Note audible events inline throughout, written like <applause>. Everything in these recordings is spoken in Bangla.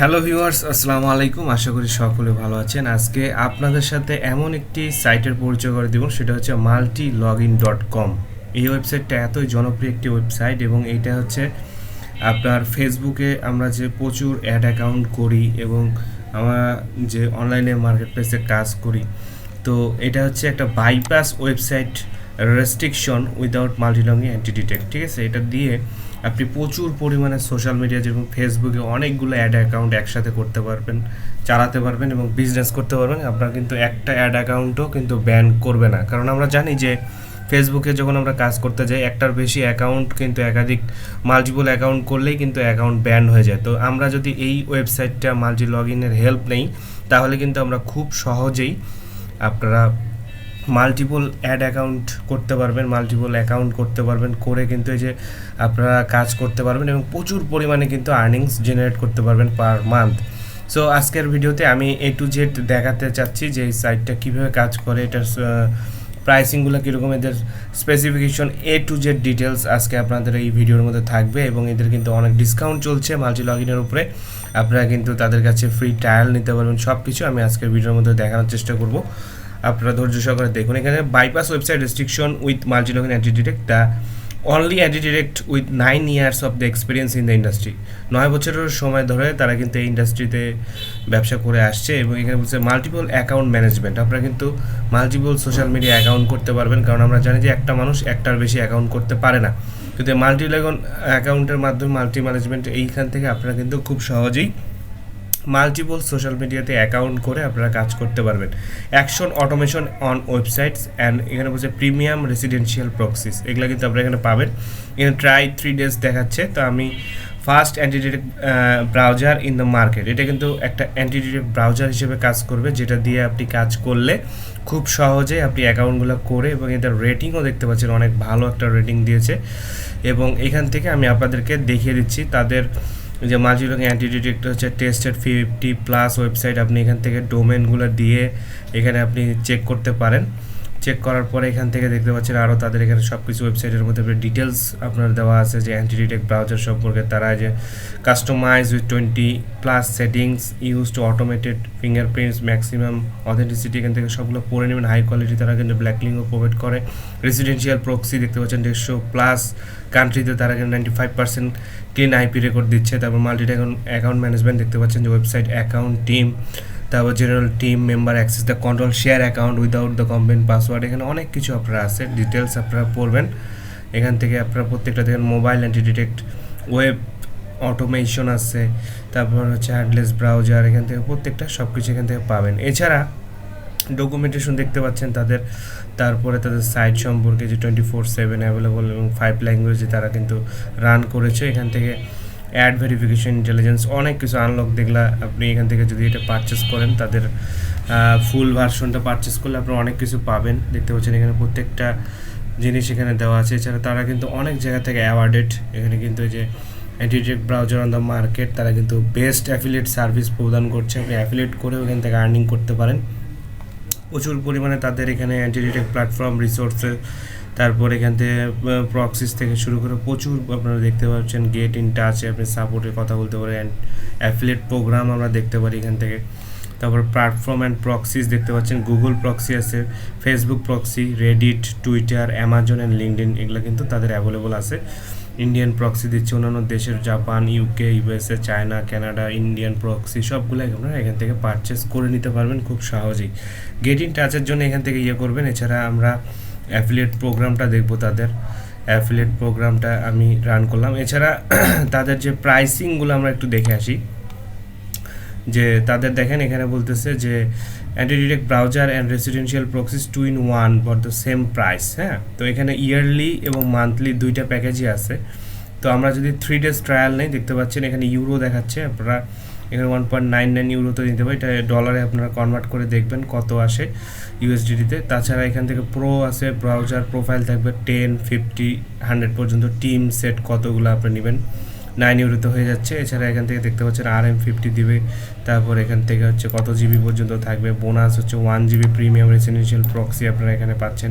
হ্যালো ভিউয়ার্স, আসসালামু আলাইকুম। আশা করি সকলে ভালো আছেন। আজকে আপনাদের সাথে এমন একটি সাইটের পরিচয় করে দেব, সেটা হচ্ছে multi log in dot com এই ওয়েবসাইটটা এতই জনপ্রিয় একটি ওয়েবসাইট এবং এইটা হচ্ছে আপনার ফেসবুকে আমরা যে প্রচুর অ্যাড অ্যাকাউন্ট করি এবং আমরা যে অনলাইনে মার্কেট প্লেসে কাজ করি। তো এটা হচ্ছে একটা bypass website restriction without multilogin anti detect ঠিক আছে? এটা দিয়ে আপনি প্রচুর পরিমাণে সোশ্যাল মিডিয়া যেমন ফেসবুকে অনেকগুলো অ্যাড অ্যাকাউন্ট একসাথে করতে পারবেন, চালাতে পারবেন এবং বিজনেস করতে পারবেন, আপনার কিন্তু একটা অ্যাড অ্যাকাউন্টও কিন্তু ব্যান করবে না। কারণ আমরা জানি যে ফেসবুকে যখন আমরা কাজ করতে যাই, একটার বেশি অ্যাকাউন্ট কিন্তু একাধিক মাল্টিপল অ্যাকাউন্ট করলেই কিন্তু অ্যাকাউন্ট ব্যান হয়ে যায়। তো আমরা যদি এই ওয়েবসাইটটা মাল্টি লগ ইনের হেল্প নেই, তাহলে কিন্তু আমরা খুব সহজেই আপনারা মাল্টিপল অ্যাড অ্যাকাউন্ট করতে পারবেন মাল্টিপল অ্যাকাউন্ট করতে পারবেন, করে কিন্তু এই যে আপনারা কাজ করতে পারবেন এবং প্রচুর পরিমাণে কিন্তু আর্নিংস জেনারেট করতে পারবেন পার মান্থ সো আজকের ভিডিওতে আমি এ টু জেড দেখাতে চাচ্ছি যে এই সাইটটা কীভাবে কাজ করে, এটার প্রাইসিংগুলো কীরকম, এদের specification A to Z details আজকে আপনাদের এই ভিডিওর মধ্যে থাকবে এবং এদের কিন্তু অনেক ডিসকাউন্ট চলছে মাল্টি লগ ইনের উপরে। আপনারা কিন্তু তাদের কাছে ফ্রি ট্রায়াল নিতে পারবেন সব কিছু আমি আজকের ভিডিওর মধ্যে দেখানোর চেষ্টা করব। আপনারা ধৈর্য সহকারে দেখুন এখানে bypass website restriction with multi log in anti detect the only anti direct with nine years of the experience in the industry নয় বছরের সময় ধরে তারা কিন্তু এই ইন্ডাস্ট্রিতে ব্যবসা করে আসছে এবং এখানে বলছে মাল্টিপল অ্যাকাউন্ট ম্যানেজমেন্ট আপনারা কিন্তু মাল্টিপল সোশ্যাল মিডিয়া অ্যাকাউন্ট করতে পারবেন, কারণ আমরা জানি যে একটা মানুষ একটার বেশি অ্যাকাউন্ট করতে পারে না। কিন্তু মাল্টি অ্যাকাউন্টের মাধ্যমে মাল্টি ম্যানেজমেন্ট এইখান থেকে আপনারা কিন্তু খুব সহজেই মাল্টিপল সোশ্যাল মিডিয়াতে অ্যাকাউন্ট করে আপনারা কাজ করতে পারবেন। Action automation on websites and এখানে বলছে প্রিমিয়াম রেসিডেন্সিয়াল প্রক্সিস এগুলো কিন্তু আপনারা এখানে পাবেন। এখানে ট্রাই থ্রি ডেজ দেখাচ্ছে। তো আমি first antidetect browser in the market এটা কিন্তু একটা অ্যান্টিডিটেক ব্রাউজার হিসেবে কাজ করবে, যেটা দিয়ে আপনি কাজ করলে খুব সহজে আপনি অ্যাকাউন্টগুলো করে এবং এদের রেটিংও দেখতে পাচ্ছেন। অনেক ভালো একটা রেটিং দিয়েছে। এবং এখান থেকে আমি আপনাদেরকে দেখিয়ে দিচ্ছি। তাদের যে মাল্টিলং অ্যান্টি একটা হচ্ছে টেস্টেড ফিফটি প্লাস ওয়েবসাইট আপনি এখান থেকে ডোমেনগুলো দিয়ে এখানে আপনি চেক করতে পারেন। চেক করার পরে এখান থেকে দেখতে পাচ্ছেন আরও তাদের এখানে সব কিছু ওয়েবসাইটের মধ্যে ডিটেলস আপনার দেওয়া আছে যে অ্যান্টি ডিটেক্ট ব্রাউজার সম্পর্কে তারা যে customize with twenty plus settings use to automated fingerprints maximum authenticity এখান থেকে সবগুলো পড়ে নেবেন। হাই কোয়ালিটি তারা কিন্তু ব্ল্যাকলিংও প্রোভাইড করে। রেসিডেন্সিয়াল প্রক্সি দেখতে পাচ্ছেন দেড়শো প্লাস কান্ট্রিতে তারা কিন্তু ninety five percent clean IP record দিচ্ছে। তারপর মাল্টি অ্যাকাউন্ট ম্যানেজমেন্ট দেখতে পাচ্ছেন যে ওয়েবসাইট অ্যাকাউন্ট টিম তারপর general team member access the control share account without the company password এখানে অনেক কিছু আপনারা আছে ডিটেলস আপনারা পড়বেন। এখান থেকে আপনারা প্রত্যেকটা দেখেন mobile anti detect web automation আছে, তারপর হচ্ছে অ্যাডলেস ব্রাউজার এখান থেকে প্রত্যেকটা সব কিছু এখান থেকে পাবেন। এছাড়া ডকুমেন্টেশন দেখতে পাচ্ছেন তাদের, তারপরে তাদের সাইট সম্পর্কে যে টোয়েন্টি ফোর সেভেন অ্যাভেলেবল এবং ফাইভ ল্যাঙ্গুয়েজে তারা কিন্তু রান করেছে। এখান থেকে অ্যাড ভেরিফিকেশন ইন্টেলিজেন্স অনেক কিছু আনলক দেখলা। আপনি এখান থেকে যদি এটা পারচেস করেন, তাদের ফুল ভার্সনটা পারচেস করলে আপনারা অনেক কিছু পাবেন। দেখতে পাচ্ছেন এখানে প্রত্যেকটা জিনিস এখানে দেওয়া আছে। এছাড়া তারা কিন্তু অনেক জায়গা থেকে অ্যাওয়ার্ডেড এখানে কিন্তু যে antidetect browser on the market তারা কিন্তু বেস্ট অ্যাফিলিয়েট সার্ভিস প্রদান করছে। আপনি অ্যাফিলিয়েট করেও এখান থেকে আর্নিং করতে পারেন। প্রচুর পরিমাণে তাদের এখানে অ্যান্টিডিটেক প্ল্যাটফর্ম রিসোর্সের তারপর এখান থেকে প্রক্সিস থেকে শুরু করে প্রচুর আপনারা দেখতে পাচ্ছেন গেট ইন টাচে আপনি সাপোর্টের কথা বলতে পারেন অ্যান্ড অ্যাফিলেট প্রোগ্রাম আমরা দেখতে পারি এখান থেকে। তারপর প্ল্যাটফর্ম অ্যান্ড প্রক্সিস দেখতে পাচ্ছেন গুগল প্রক্সি আছে Facebook proxy Reddit Twitter Amazon and LinkedIn এগুলো কিন্তু তাদের অ্যাভেলেবল আছে। ইন্ডিয়ান প্রক্সি দিচ্ছে অন্যান্য দেশের Japan UK USA China Canada Indian proxy সবগুলো আপনারা এখান থেকে পারচেস করে নিতে পারবেন খুব সহজেই। গেট ইন টাচের জন্য এখান থেকে ইয়ে করবেন, এছাড়া আমরা অ্যাফিলিয়েট প্রোগ্রামটা দেখব তাদের। অ্যাফিলিয়েট প্রোগ্রামটা আমি রান করলাম। এছাড়া <clears throat> তাদের যে প্রাইসিংগুলো আমরা একটু দেখে আসি। যে তাদের দেখেন এখানে বলতেছে যে antidirect browser and residential proxies two in one for the same price হ্যাঁ? তো এখানে ইয়ারলি এবং মান্থলি দুইটা প্যাকেজই আছে। তো আমরা যদি থ্রি ডেজ ট্রায়াল নেই, দেখতে পাচ্ছেন এখানে ইউরো দেখাচ্ছে। আপনারা এখানে ওয়ান পয়েন্ট নাইন নাইন ইউরোতে নিতে পারি। এটা ডলারে আপনারা কনভার্ট করে দেখবেন কত আসে ইউএসডিটিতে তাছাড়া এখান থেকে প্রো আছে ব্রাউজার প্রোফাইল থাকবে টেন ফিফটি হান্ড্রেড পর্যন্ত। টিম সেট কতগুলো আপনি নেবেন? নাইন ইউরোতে হয়ে যাচ্ছে। এছাড়া এখান থেকে দেখতে পাচ্ছেন আর এম ফিফটি দিবে। তারপর এখান থেকে হচ্ছে কত জিবি পর্যন্ত থাকবে? বোনাস হচ্ছে one GB premium residential proxy আপনারা এখানে পাচ্ছেন।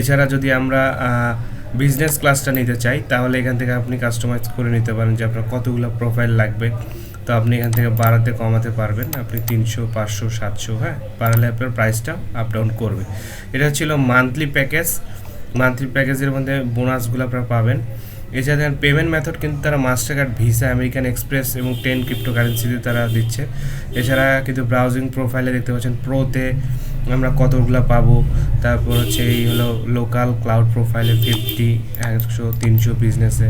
এছাড়া যদি আমরা বিজনেস ক্লাসটা নিতে চাই, তাহলে এখান থেকে আপনি কাস্টমাইজ করে নিতে পারেন যে আপনার কতগুলো প্রোফাইল লাগবে। তো আপনি এখান থেকে বাড়াতে কমাতে পারবেন। আপনি তিনশো, পাঁচশো, সাতশো হ্যাঁ? বাড়ালে আপনার প্রাইসটা আপ ডাউন করবে। এটা ছিল মান্থলি প্যাকেজ মান্থলি প্যাকেজের মধ্যে বোনাসগুলো আপনারা পাবেন। এছাড়া দেখেন পেমেন্ট মেথড কিন্তু তারা master card visa American express এবং টেন ক্রিপ্টোকারেন্সিতে তারা দিচ্ছে। এছাড়া কিন্তু ব্রাউজিং প্রোফাইলে দেখতে পাচ্ছেন প্রোতে আমরা কতগুলো পাবো। তারপর হচ্ছে এই হলো লোকাল ক্লাউড প্রোফাইলে ফিফটি একশো, তিনশো বিজনেসে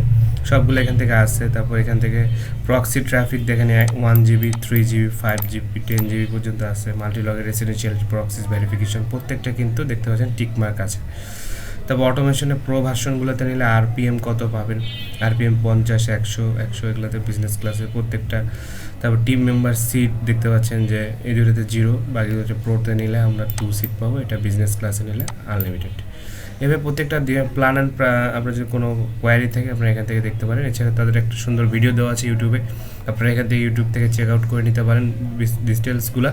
সবগুলো এখান থেকে আসছে। তারপর এখান থেকে প্রক্সি ট্রাফিক দেখেন one GB three GB five GB ten GB পর্যন্ত আছে মাল্টিলগের রেসিডেন্সিয়াল প্রক্সিস ভেরিফিকেশন প্রত্যেকটা কিন্তু দেখতে পাচ্ছেন টিকমার্ক আছে। তারপর অটোমেশনে প্রো ভার্সনগুলোতে নিলে আরপিএম কত পাবেন? আরপিএম পঞ্চাশ, একশো একশো এগুলোতে বিজনেস ক্লাসে প্রত্যেকটা। তারপর টিম মেম্বার সিট দেখতে পাচ্ছেন যে এই দুটোতে জিরো বাকি হচ্ছে প্রোতে নিলে আমরা টু সিট পাবো। এটা বিজনেস ক্লাসে নিলে আনলিমিটেড এভাবে প্রত্যেকটা প্ল্যান অ্যান্ড আপনার যদি কোনো কোয়ারি থাকে, আপনারা এখান থেকে দেখতে পারেন। এছাড়া তাদের একটা সুন্দর ভিডিও দেওয়া আছে ইউটিউবে আপনারা এখান থেকে ইউটিউব থেকে চেক আউট করে নিতে পারেন ডিটেলসগুলো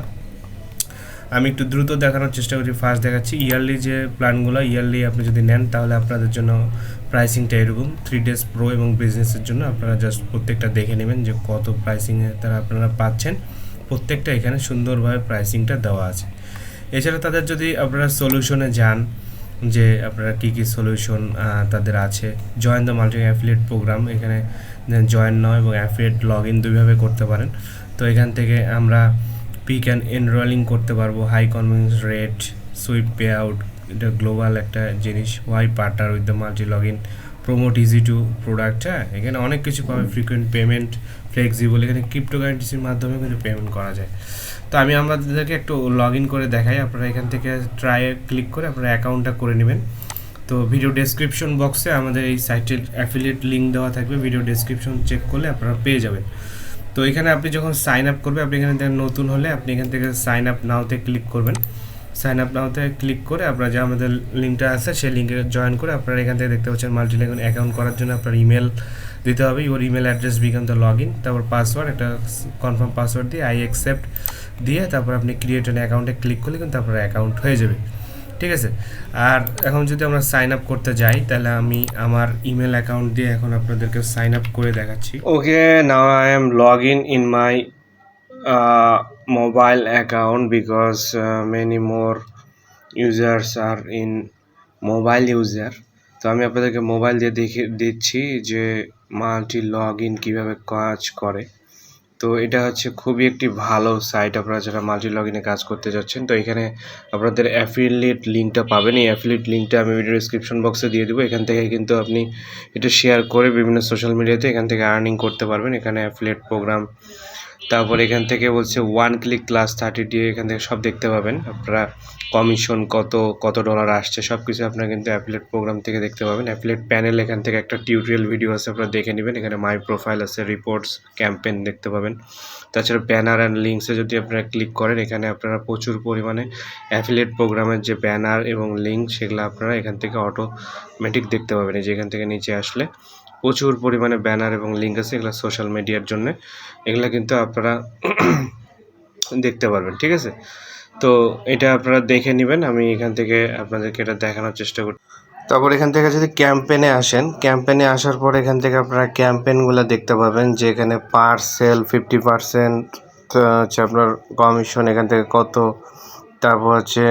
আমি একটু দ্রুত দেখানোর চেষ্টা করছি ফার্স্ট দেখাচ্ছি। ইয়ারলি যে প্ল্যানগুলো ইয়ারলি আপনি যদি নেন, তাহলে আপনাদের জন্য প্রাইসিংটা এরকম। থ্রি ডেজ প্রো এবং বিজনেসের জন্য আপনারা জাস্ট প্রত্যেকটা দেখে নেবেন যে কত প্রাইসিংয়ে তারা আপনারা পাচ্ছেন। প্রত্যেকটা এখানে সুন্দরভাবে প্রাইসিংটা দেওয়া আছে। এছাড়া তাদের যদি আপনারা সলিউশনে যান যে আপনারা কী কী সলিউশন তাদের আছে। Join the multi affiliate program এখানে জয়েন নয় এবং অ্যাফিলিয়েট লগ ইন দুইভাবে করতে পারেন। তো এখান থেকে আমরা পিক অ্যান্ড এনরোলিং করতে পারব। High convince rate sweep pay out এটা গ্লোবাল একটা জিনিস। Why partner with the multi log in promote easy to product হ্যাঁ? এখানে অনেক কিছু পাবে ফ্রিকোয়েন্ট পেমেন্ট ফ্লেক্সিবল এখানে ক্রিপ্টো কারেন্সির মাধ্যমে কিন্তু পেমেন্ট করা যায়। তো আমি আমাদেরকে একটু লগ ইন করে দেখাই আপনারা এখান থেকে ট্রাই ক্লিক করে আপনারা অ্যাকাউন্টটা করে নেবেন। তো ভিডিও ডেসক্রিপশন বক্সে আমাদের এই সাইটের অ্যাফিলিয়েট লিঙ্ক দেওয়া থাকবে ভিডিও ডেসক্রিপশন চেক করলে আপনারা পেয়ে যাবেন। তো এখানে আপনি যখন সাইন আপ করবে আপনি এখানে নতুন হলে আপনি এখান থেকে সাইন আপ নাওতে ক্লিক করবেন। সাইন আপ নাওতে ক্লিক করে আপনার যে আমাদের লিঙ্কটা আছে সেই লিঙ্কে জয়েন করে আপনারা এখান থেকে দেখতে পাচ্ছেন মাল্টি লেগুন অ্যাকাউন্ট করার জন্য আপনার ইমেল দিতে হবে। Your email address become the log in তারপর পাসওয়ার্ড একটা কনফার্ম পাসওয়ার্ড দিয়ে আই অ্যাকসেপ্ট দিয়ে তারপর আপনি ক্রিয়েট অ্যান অ্যাকাউন্টে ক্লিক করলে কিন্তু আপনার অ্যাকাউন্ট হয়ে যাবে। ঠিক আছে? আর এখন যদি আমরা সাইন আপ করতে যাই, তাহলে আমি আমার ইমেল অ্যাকাউন্ট দিয়ে এখন আপনাদেরকে সাইন আপ করে দেখাচ্ছি। Okay now I am log in in my mobile account because many more users are in mobile user তো আমি আপনাদেরকে মোবাইল দিয়ে দেখে, দিচ্ছি যে মাল্টি লগ ইন কীভাবে কাজ করে। তো এটা হচ্ছে খুবই একটি ভালো সাইট আপনারা যারা মাল্টি লগ ইনে কাজ করতে যাচ্ছেন। তো এখানে আপনাদের অ্যাফিলিয়েট লিঙ্কটা পাবেন। এই অ্যাফিলিয়েট লিঙ্কটা আমি ভিডিও ডিসক্রিপশন বক্সে দিয়ে দেবো। এখান থেকে কিন্তু আপনি এটা শেয়ার করে বিভিন্ন সোশ্যাল মিডিয়াতে এখান থেকে আর্নিং করতে পারবেন। এখানে অ্যাফিলিয়েট প্রোগ্রাম তারপর এখান থেকে বলছে one click class thirty D এখান থেকে সব দেখতে পাবেন। আপনারা কমিশন কত কত ডলার আসছে সব কিছু আপনারা কিন্তু অ্যাফিলেট প্রোগ্রাম থেকে দেখতে পাবেন। অ্যাফিলেট প্যানেল এখান থেকে একটা টিউটোরিয়াল ভিডিও আছে, আপনারা দেখে নেবেন। এখানে মাই প্রোফাইল আছে রিপোর্টস ক্যাম্পেন দেখতে পাবেন। তাছাড়া ব্যানার অ্যান্ড লিঙ্কসে যদি আপনারা ক্লিক করেন, এখানে আপনারা প্রচুর পরিমাণে অ্যাফিলেট প্রোগ্রামের যে ব্যানার এবং লিঙ্ক সেগুলো আপনারা এখান থেকে অটোমেটিক দেখতে পাবেন। এই যে এখান থেকে নিচে আসলে প্রচুর পরিমাণে ব্যানার এবং লিঙ্ক আছে, এগুলো সোশ্যাল মিডিয়ার জন্য। এগুলো কিন্তু আপনারা <clears throat> দেখতে পারবেন, ঠিক আছে? তো এটা আপনারা দেখে নেবেন, আমি এখান থেকে আপনাদেরকে এটা দেখানোর চেষ্টা করি। তারপর এখান থেকে যদি ক্যাম্পেনে আসেন ক্যাম্পেনে আসার পর এখান থেকে আপনারা ক্যাম্পেনগুলো দেখতে পাবেন যে এখানে পার্সেল ফিফটি পার্সেন্ট হচ্ছে আপনার কমিশন এখান থেকে কত তারপর হচ্ছে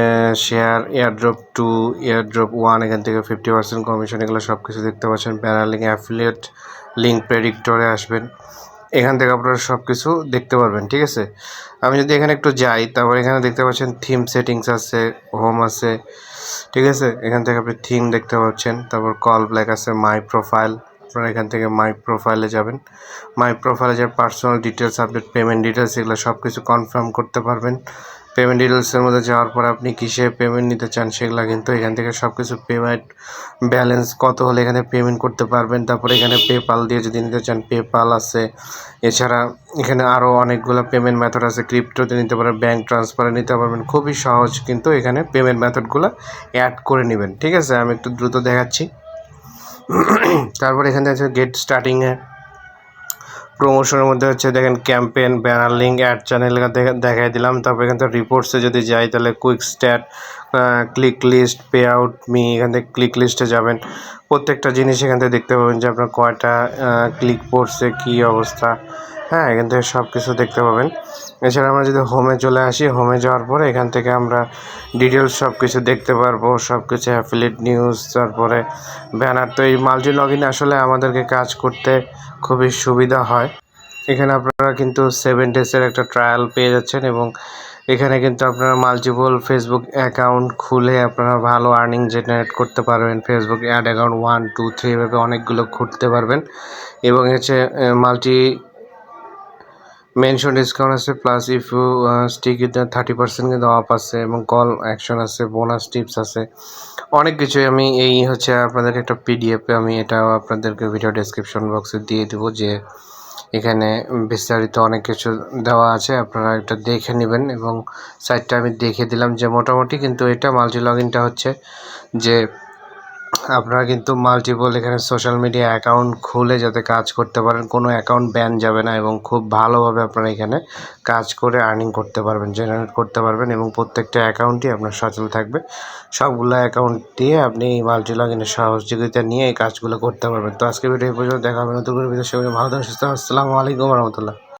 share airdrop two airdrop one এখান থেকে ফিফটি পার্সেন্ট কমিশন এগুলো সব কিছু দেখতে পাচ্ছেন। ব্যানার লিঙ্ক অ্যাফিলিয়েট লিঙ্ক প্রেডিক্টরে আসবেন। এখান থেকে আপনারা সব কিছু দেখতে পারবেন, ঠিক আছে? আমি যদি এখানে একটু যাই, তারপর এখানে দেখতে পাচ্ছেন থিম সেটিংস আছে হোম আছে, ঠিক আছে? এখান থেকে আপনি থিম দেখতে পাচ্ছেন, তারপর কল ব্ল্যাক আছে মাই প্রোফাইল আপনারা এখান থেকে মাই প্রোফাইলে যাবেন। মাই প্রোফাইলে যে personal details update payment details এগুলো সব কিছু কনফার্ম করতে পারবেন। পেমেন্ট ডিটেলসের মধ্যে যাওয়ার পর আপনি কিসে পেমেন্ট নিতে চান সেগুলো কিন্তু এখান থেকে সব কিছু পেমেন্ট ব্যালেন্স কত হলে এখানে পেমেন্ট করতে পারবেন। তারপরে এখানে পেপাল দিয়ে যদি নিতে চান পেপাল আছে। এছাড়া এখানে আরও অনেকগুলো পেমেন্ট মেথড আছে। ক্রিপ্টোতে নিতে পারেন ব্যাঙ্ক ট্রান্সফারে নিতে পারবেন। খুবই সহজ কিন্তু এখানে পেমেন্ট মেথডগুলো অ্যাড করে নেবেন। ঠিক আছে? আমি একটু দ্রুত দেখাচ্ছি। তারপর এখানে আছে গেট স্টার্টিংয়ে প্রমোশনের মধ্যে হচ্ছে দেখেন campaign banner link ad channel দেখাই দিলাম। তারপর এখান থেকে রিপোর্টসে যদি যাই, তাহলে quick stat click list pay out me এখান থেকে ক্লিক লিস্টে যাবেন। প্রত্যেকটা জিনিস এখান থেকে দেখতে পাবেন যে আপনার কয়টা ক্লিক পড়ছে, কী অবস্থা। হ্যাঁ এখান থেকে সব কিছু দেখতে পাবেন। এছাড়া আমরা যদি হোমে চলে আসি হোমে যাওয়ার পরে এখান থেকে আমরা ডিটেলস সব কিছু দেখতে পারব সব কিছু অ্যাফিলেট নিউজ তারপরে ব্যানার তো এই মাল্টি লগ আসলে আমাদেরকে কাজ করতে খুবই সুবিধা হয়। এখানে আপনারা কিন্তু সেভেন ডেজের একটা ট্রায়াল পেয়ে যাচ্ছেন এবং এখানে কিন্তু আপনারা মাল্টিপল ফেসবুক অ্যাকাউন্ট খুলে আপনারা ভালো আর্নিং জেনারেট করতে পারবেন। Facebook ad account one two three এভাবে অনেকগুলো খুঁজতে পারবেন। এবং হচ্ছে মাল্টি মেনশন ডিসকাউন্ট আছে plus if you stick thirty percent কিন্তু অফ আছে, এবং কল অ্যাকশন আছে বোনাস টিপস আছে। অনেক কিছুই আমি এই হচ্ছে আপনাদেরকে একটা পিডিএফে আমি এটাও আপনাদেরকে ভিডিও ডেসক্রিপশন বক্সে দিয়ে দেবো যে এখানে বিস্তারিত অনেক কিছু দেওয়া আছে, আপনারা এটা দেখে নেবেন এবং সাইটটা আমি দেখে দিলাম যে মোটামুটি কিন্তু এটা মাল্টি লগ ইনটা হচ্ছে যে আপনারা কিন্তু মাল্টিপল এখানে সোশ্যাল মিডিয়া অ্যাকাউন্ট খুলে যাতে কাজ করতে পারেন, কোনো অ্যাকাউন্ট ব্যান যাবে না এবং খুব ভালোভাবে আপনারা এখানে কাজ করে আর্নিং করতে পারবেন জেনারেট করতে পারবেন এবং প্রত্যেকটা অ্যাকাউন্টই আপনার সচল থাকবে। সবগুলো অ্যাকাউন্ট দিয়ে আপনি মাল্টি লগ ইনের সহযোগিতা নিয়ে এই কাজগুলো করতে পারবেন। তো আজকে ভিডিও এই পর্যন্ত, দেখা হবে নতুন করে ভিডিও সবাই ভালো থাকুন সুস্থ আসসালামু আলাইকুম রহমতুল্লাহ।